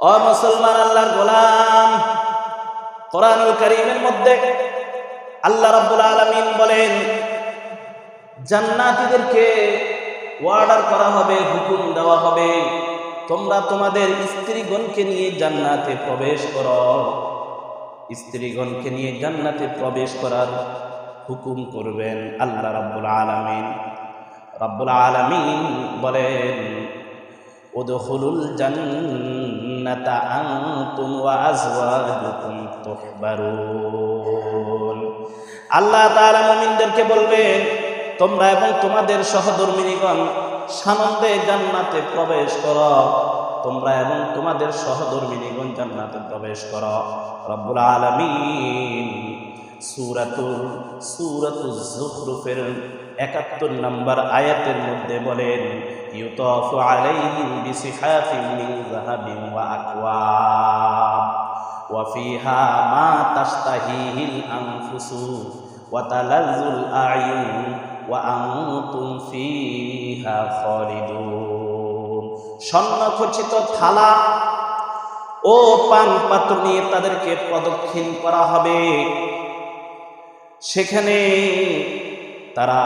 ও মুসলমান আল্লাহর গোলাম, কোরআনুল করিমের মধ্যে আল্লাহ রাব্বুল আলামিন বলেন, জান্নাতীদেরকে অর্ডার করা হবে, হুকুম দেওয়া হবে, তোমরা তোমাদের স্ত্রীগণকে নিয়ে জান্নাতে প্রবেশ করো। স্ত্রীগণকে নিয়ে জান্নাতে প্রবেশ করার হুকুম করবেন আল্লাহ রাব্বুল আলামিন। রাব্বুল আলামিন বলেন উদখুলুল জান্নাতা আনতুম ওয়া আজওয়াজুকুম তুহবারুন। আল্লাহ তাআলা মুমিনদেরকে বলবেন, তোমরা এবং তোমাদের সহধর্মিনীগণ সানন্দে জান্নাতে প্রবেশ করো। তোমরা এবং তোমাদের সহধর্মিনীগণ জান্নাতে প্রবেশ করো। রব্বুল আলামিন সূরাতুল, সূরাতুজ যুখরুফের একাত্তর নম্বর আয়াতের মধ্যে বলেন, ইউতাফু আলাইহিম বিসিহাফিন মিন যাহাবিন ওয়া আকওয়াব, ওয়া ফিহা মা তাশতাহিহিল আনফুসু, ওয়া তালাজ্জুল আয়ুন ওয়া আনতুম ফিহা খালিদুন। থালা ও পান পাত্র নিয়ে তাদেরকে প্রদক্ষিণ করা হবে। সেখানে তারা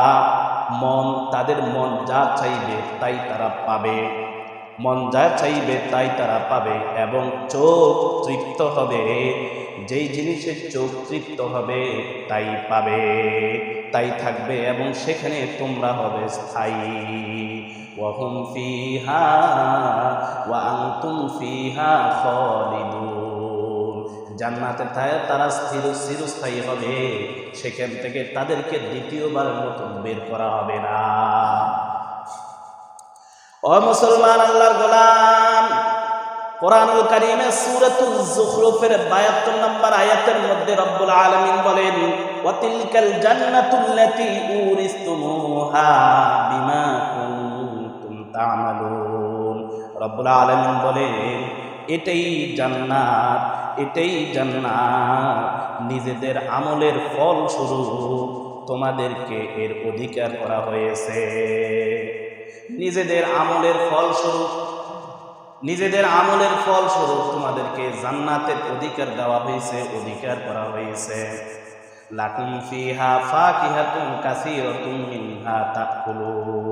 মন, তাদের মন যা চাইবে তাই তারা পাবে। মন যা চাইবে তাই তারা পাবে এবং চোখ তৃপ্ত হবে। যেই জিনিসের চোখ তৃপ্ত হবে তাই পাবে। তাই থাকবে এবং সেখানে তোমরা হবে স্থায়ী। ওয়াহুম ফিহা, ওয়া আনতুম ফিহা খালিদুন। জান্নাতে তাই- তারা স্থির, চিরস্থায়ী হবে। সেখান থেকে তাদেরকে দ্বিতীয়বারের মতো বের করা হবে না। ও মুসলমান আল্লাহর গোলাম, কোরআনুল কারীমে সূরাতুল যুখরুফের 72 নম্বর আয়াতের মধ্যে রব্বুল আলামিন বলেন ওয়াতিলকাল জান্নাতুল্লাতী উরিস্তুমুহা বিমা কুনতুম তা'মালুন। রব্বুল আলামিন বলেন, এটাই জান্নাত। এটাই জান্নাত। নিজেদের আমলের ফল স্বরূপ তোমাদেরকে এর অধিকার করা হয়েছে। নিজেদের আমলের ফল স্বরূপ নিজেদের আমলের ফল স্বরূপ তোমাদেরকে জান্নাতের অধিকার দেওয়া হয়েছে, অধিকার করা হয়েছে। লাকুম ফিহা ফাকিহাতুন কাসীরাতুম মিনহা তাকুলুন।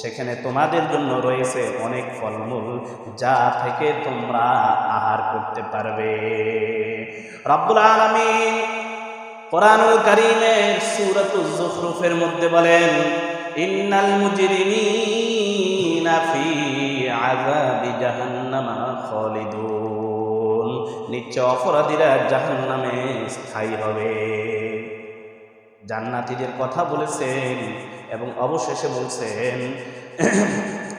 সেখানে তোমাদের জন্য রয়েছে অনেক ফলমূল, যা থেকে তোমরা আহার করতে পারবে। রব্বুল আলামিন কোরআনুল কারীমের সুরত যুখরুফের মধ্যে বলেন, ইন্নাল মুজরিমিনা ফি আযাবি জাহান্নামা খালিদুন। নিশ্চয় অপরাধীরা জাহান্নামে স্থায়ী হবে। জান্নাতীদের কথা বলেছেন এবং অবশেষে বলছেন,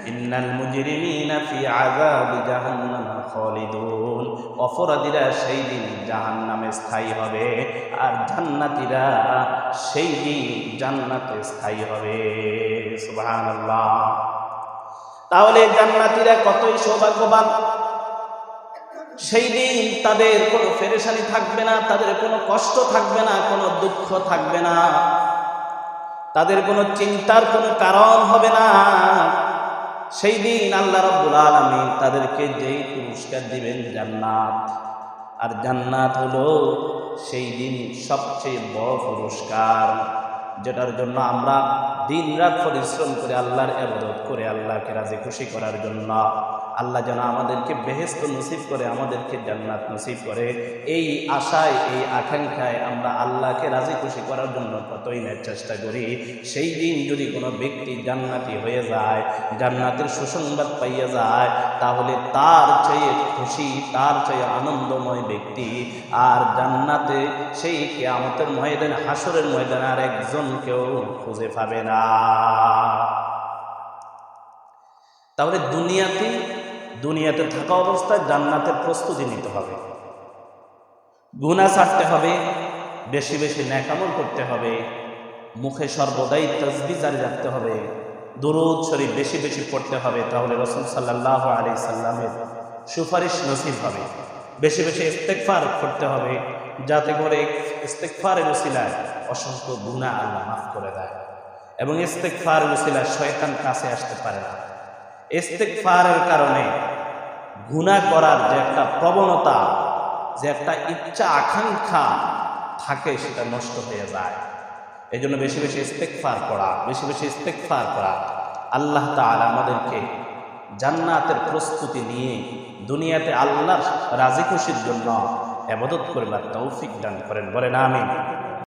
ইন্নাল মুজরিমিনা ফি আযাবি জাহান্নামা খালিদুন। অপরাধীরা সেই দিন জাহান্নামে স্থায়ী হবে আর জান্নাতীরা সেই দিন জান্নাতে স্থায়ী হবে। সুবহানাল্লাহ। তাহলে জান্নাতীরা কতই সৌভাগ্যবান? সেই দিন তাদের কোনো ফেরেশানি থাকবে না, তাদের কোনো কষ্ট থাকবে না, কোনো দুঃখ থাকবে না। তাদের কোনো চিন্তার কোনো কারণ হবে না। সেই দিন আল্লাহ রাব্বুল আলামিন তাদেরকে যেই পুরস্কার দিবেন জান্নাত। আর জান্নাত হলো সেই দিন সবচেয়ে বড় পুরস্কার, যেটার জন্য আমরা দিন রাত পরিশ্রম করে আল্লাহর আবাদত করে আল্লাহকে রাজি খুশি করার জন্য আল্লাহ যেন আমাদেরকে বেহেস্ত নসিব করে, আমাদেরকে জান্নাত নসিব করে। এই আশায়, এই আকাঙ্ক্ষায় আমরা আল্লাহকে রাজি খুশি করার জন্য কতই না চেষ্টা করি। সেই দিন যদি কোনো ব্যক্তি জান্নাতি হয়ে যায়, জান্নাতের সুসংবাদ পাইয়া যায়, তাহলে তার চেয়ে খুশি, তার চেয়ে আনন্দময় ব্যক্তি। আর জান্নাতে সেই কেয়ামতের ময়দান হাসরের ময়দানে আর একজনকেও খুঁজে পাবে না। তাহলে দুনিয়াতে দুনিয়াতে থাকা অবস্থায় জান্নাতের প্রস্তুতি নিতে হবে। গুণা ছাড়তে হবে, বেশি বেশি ন্যাকামল করতে হবে, মুখে সর্বদাই তসবি জারি রাখতে হবে, দুরুদ শরীফ বেশি বেশি পড়তে হবে, তাহলে রসুল সাল্লাহ আলি সাল্লামের সুপারিশ নসিব হবে। বেশি বেশি ইস্তেকফার করতে হবে, যাতে করে ইস্তেকফারের উসিলায় অসংখ্য গুণা আল্লাহ মাফ করে দেয় এবং ইস্তেকফার উসিলায় শয়তান কাছে আসতে পারে না। ইস্তেকফারের কারণে গুণা করার যে একটা প্রবণতা, যে একটা ইচ্ছা আকাঙ্ক্ষা থাকে, সেটা নষ্ট হয়ে যায়। এই জন্য বেশি বেশি ইস্তেকফার করা, বেশি বেশি ইস্তেকফার করা। আল্লাহ তাআলা আমাদেরকে জান্নাতের প্রস্তুতি নিয়ে দুনিয়াতে আল্লাহর রাজি খুশির জন্য আবাদত করবার তৌফিক দান করেন। বলেন, আমিন।